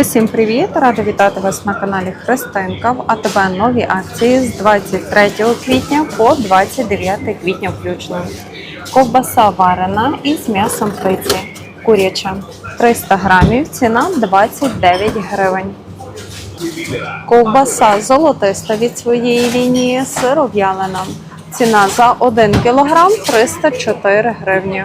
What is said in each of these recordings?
Усім привіт! Рада вітати вас на каналі Христинка. В АТБ нові акції з 23 квітня по 29 квітня включно. Ковбаса варена із м'ясом птиці. Куряча 300 грамів, ціна 29 гривень. Ковбаса золотиста від своєї лінії сиров'ялина. Ціна за 1 кг 304 гривні.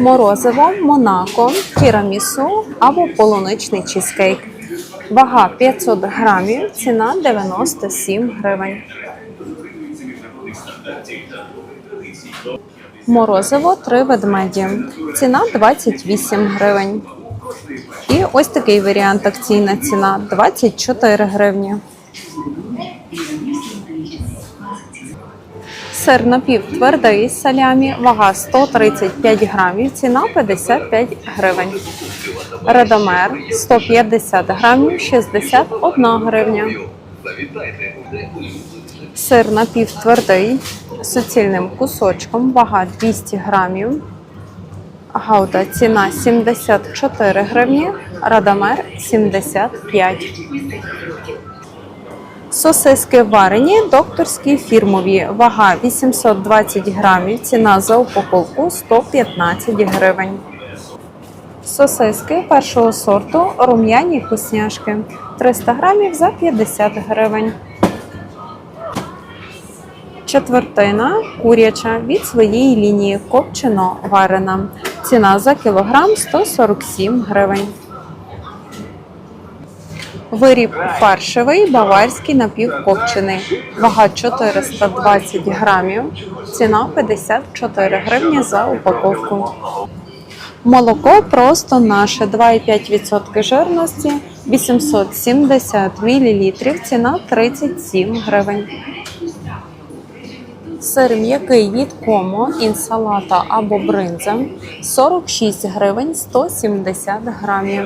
Морозиво, Монако, тірамісу або полуничний чизкейк. Вага 500 грамів, ціна 97 гривень. Морозиво 3 ведмеді. Ціна 28 гривень. І ось такий варіант акційна ціна 24 гривні. Сир напівтвердий з салямі, вага 135 грамів, ціна 55 гривень. Радомер 150 грамів, 61 гривня. Сир напівтвердий з суцільним кусочком, вага 200 грамів. Гауда ціна 74 гривні, Радомер 75 Сосиски варені, докторські фірмові. Вага 820 грамів. Ціна за упаковку 115 гривень. Сосиски першого сорту рум'яні вкусняшки 300 грамів за 50 гривень. Четвертина куряча від своєї лінії копчено варена. Ціна за кілограм 147 гривень. Виріб фаршевий баварський напівкопчений. Вага 420 грамів. Ціна 54 гривні за упаковку. Молоко просто наше 2,5% жирності, 870 мл. Ціна 37 гривень. Сир м'який від комо, інсалата або бринза 46 гривень 170 грамів.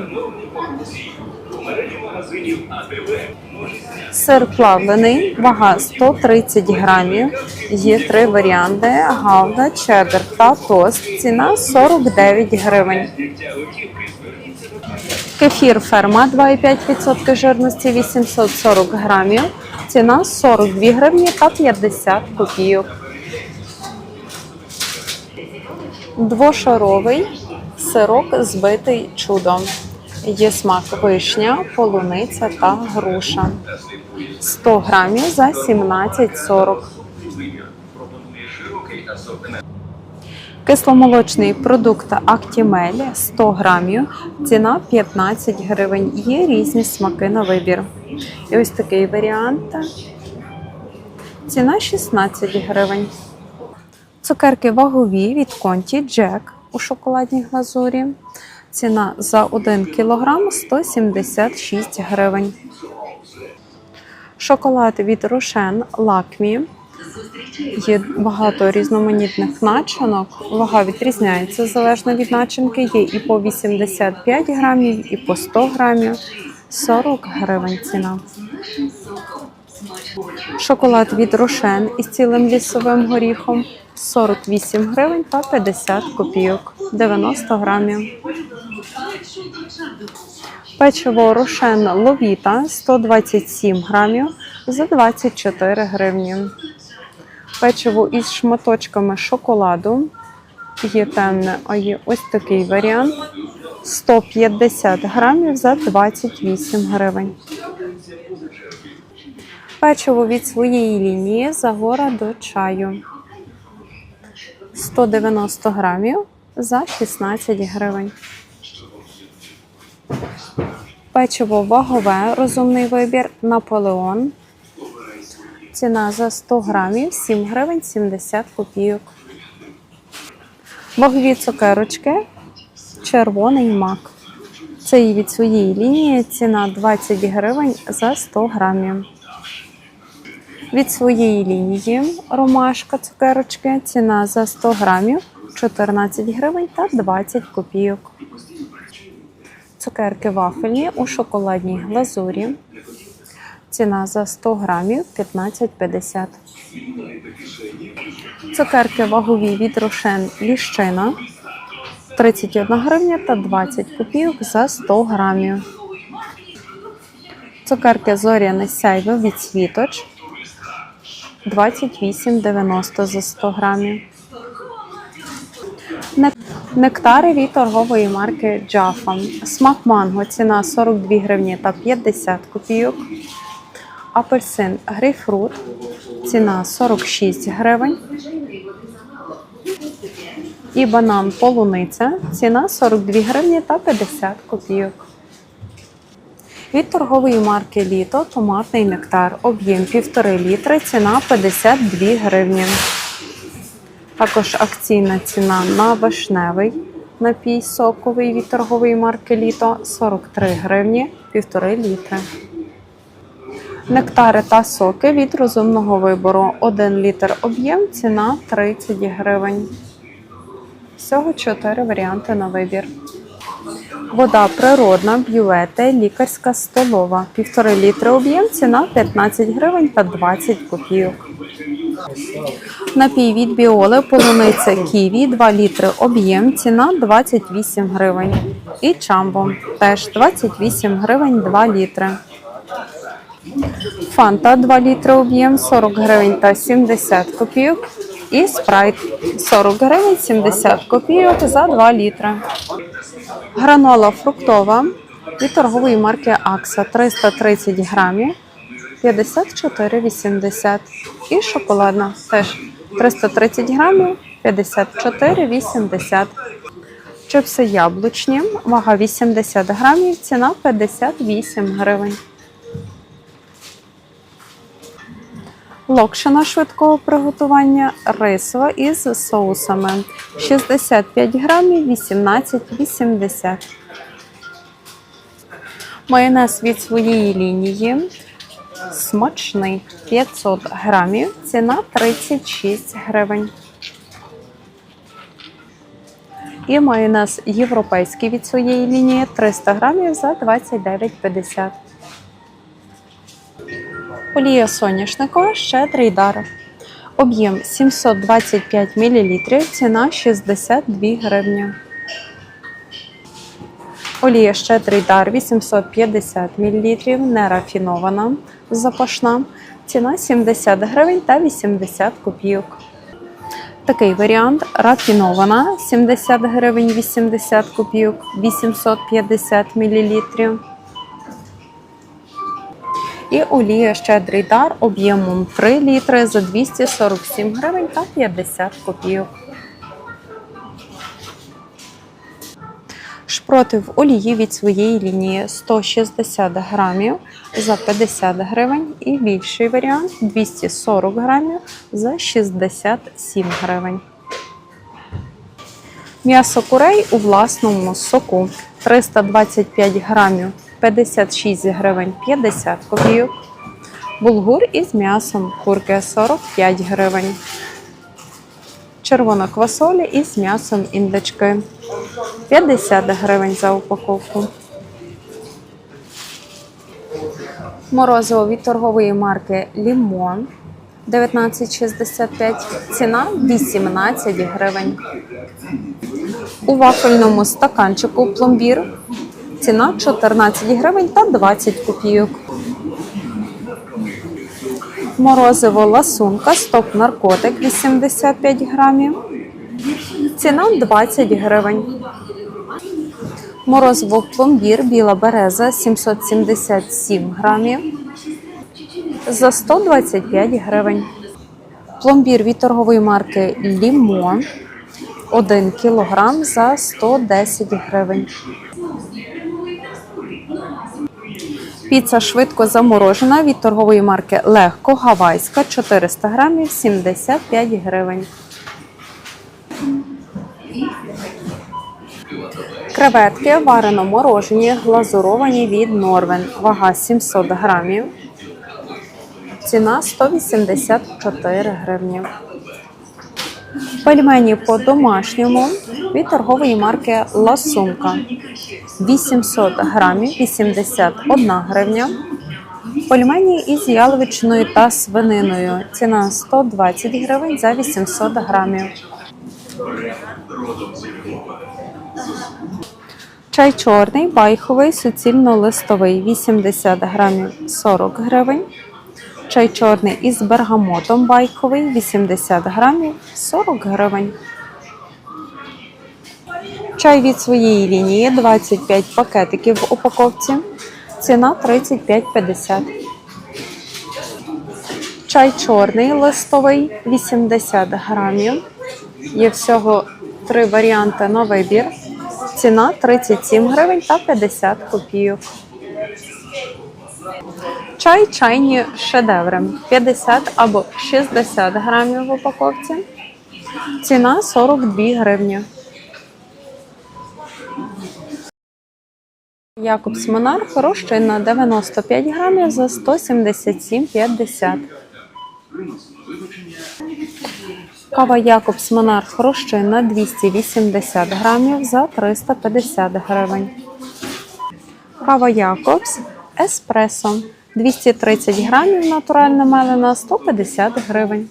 Сир плавлений, вага 130 грамів. Є три варіанти: гауда, чеддер та тост. Ціна 49 гривень. Кефір ферма 2,5% жирності 840 грамів. Ціна 42 гривні та 50 копійок. Двошаровий сирок збитий чудом. Є смак вишня, полуниця та груша. 100 грамів за 17,40. Кисломолочний продукт Актімель 100 грамів. Ціна 15 гривень. Є різні смаки на вибір. І ось такий варіант. Ціна 16 гривень. Цукерки вагові від Конті Джек у шоколадній глазурі. Ціна за 1 кг 176 гривень. Шоколад від Рошен Лакмі. Є багато різноманітних начинок. Вага відрізняється залежно від начинки. Є і по 85 грамів, і по 100 грамів. 40 гривень ціна. Шоколад від Рошен із цілим лісовим горіхом 48 гривень та 50 копійок, 90 грамів. Печиво Рошен Ловіта 127 грамів за 24 гривні. Печиво із шматочками шоколаду. Є темне, а є ось такий варіант. 150 грамів за 28 гривень. Печиво від своєї лінії Загора до чаю. 190 грамів за 16 гривень. Печиво вагове, розумний вибір, Наполеон. Ціна за 100 грамів 7 гривень 70 копійок. Вагові цукерочки, червоний мак. Це і від своєї лінії ціна 20 гривень за 100 грамів. Від своєї лінії ромашка цукерочки. Ціна за 100 грамів 14 гривень та 20 копійок. Цукерки вафельні у шоколадній глазурі. Ціна за 100 грамів 15,50. Цукерки вагові від Рошен Ліщина. 31 гривня та 20 копійок за 100 грамів. Цукерки зоряне сяйво від світоч 28,90 за 100 грамів. Нектари від торгової марки Jaffa. Смак манго. Ціна 42 гривні та 50 копійок. Апельсин грейпфрут. Ціна 46 гривень. І банан полуниця. Ціна 42 гривні та 50 копійок. Від торгової марки Літо томатний нектар. Об'єм 1,5 літри. Ціна 52 гривні. Також акційна ціна на вишневий напій соковий від торгової марки Літо 43 гривні 1,5 літри. Нектари та соки від розумного вибору 1 літр об'єм, ціна 30 гривень. Всього 4 варіанти на вибір. Вода природна, бювети, лікарська столова. 1,5 літри об'єм, ціна 15 гривень та 20 копійок. Напій від біоли, полуниця ківі, 2 літри об'єм, ціна 28 гривень. І чамбо теж 28 гривень 2 літри. Фанта 2 літри об'єм 40 гривень та 70 копійок. І спрайт 40 гривень 70 копійок за 2 літри. Гранола фруктова від торгової марки Акса 330 грамів 54,80. І шоколадна теж 330 грамів 54,80. Чипси яблучні, вага 80 грамів, ціна 58 гривень. Локшина швидкого приготування рисова із соусами 65 грамів 18,80. Майонез від своєї лінії смачний 500 грамів, ціна 36 гривень. І майонез європейський від своєї лінії 300 грамів за 29,50. Олія соняшникова щедрий дар. Об'єм 725 мл, ціна 62 гривні. Олія щедрий дар 850 мл, нерафінована, запашна. Ціна 70 гривень та 80 копійок. Такий варіант рафінована 70 гривень 80 копійок, 850 мл. І олія щедрий дар об'ємом 3 літри за 247 гривень та 50 копійок. Шпроти в олії від своєї лінії 160 грамів за 50 гривень і більший варіант 240 грамів за 67 гривень. М'ясо курей у власному соку 325 грамів 56 гривень 50 копійок. Булгур із м'ясом курки 45 гривень. Червона квасоля із м'ясом індички 50 гривень за упаковку. Морозиво від торгової марки Лімон 19,65. Ціна 18 гривень. У вафельному стаканчику пломбір. Ціна 14 гривень та 20 копійок. Морозиво ласунка, стоп наркотик 85 грамів. Ціна 20 гривень. Морозиво пломбір біла береза 777 грамів. За 125 гривень. Пломбір від торгової марки Лімон 1 кілограм за 110 гривень. Піца швидко заморожена від торгової марки Легко Гавайська 400 грамів 75 гривень. Креветки варено морожені, глазуровані від Норвен. Вага 700 грамів. Ціна 184 гривні. Пельмені по-домашньому від торгової марки Ласунка. 800 грамів 81 гривня. Пельмені із яловичиною та свининою. Ціна 120 гривень за 800 грамів. Чай чорний, байховий, суцільно-листовий 80 грамів 40 гривень. Чай чорний із бергамотом байковий 80 грамів 40 гривень. Чай від своєї лінії 25 пакетиків в упаковці. Ціна 35,50. Чай чорний листовий 80 грамів. Є всього три варіанти на вибір. Ціна 37 гривень та 50 копійок. Чай чайні шедеври 50 або 60 грамів в упаковці. Ціна 42 гривні. Якобс Монарх розчинна 95 грамів за 177,50. Кава Якобс Монарх розчинна 280 грамів за 350 гривень. Кава Якобс Еспресо 230 грамів натуральна мелена 150 гривень.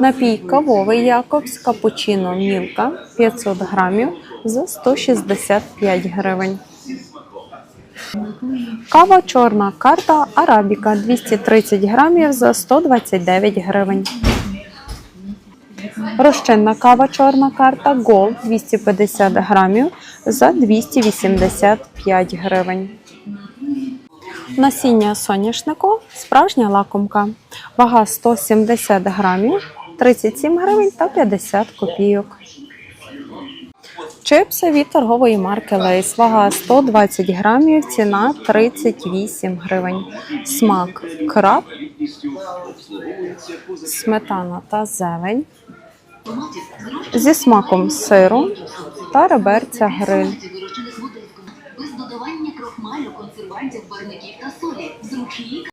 Напій кавовий Якобс Капучино Мілка 500 грамів за 165 гривень. Кава чорна карта Арабіка 230 грамів за 129 гривень. Розчинна кава чорна карта Gold 250 грамів за 285 гривень. Насіння соняшнику справжня лакомка. Вага 170 грамів, 37 гривень та 50 копійок. Чипси від торгової марки Лейс. Вага 120 грамів, ціна 38 гривень. Смак краб, сметана та зелень. Зі смаком сиру та реберця гриль. Без додавання крохмалю, консервантів, барників та солі. Зручні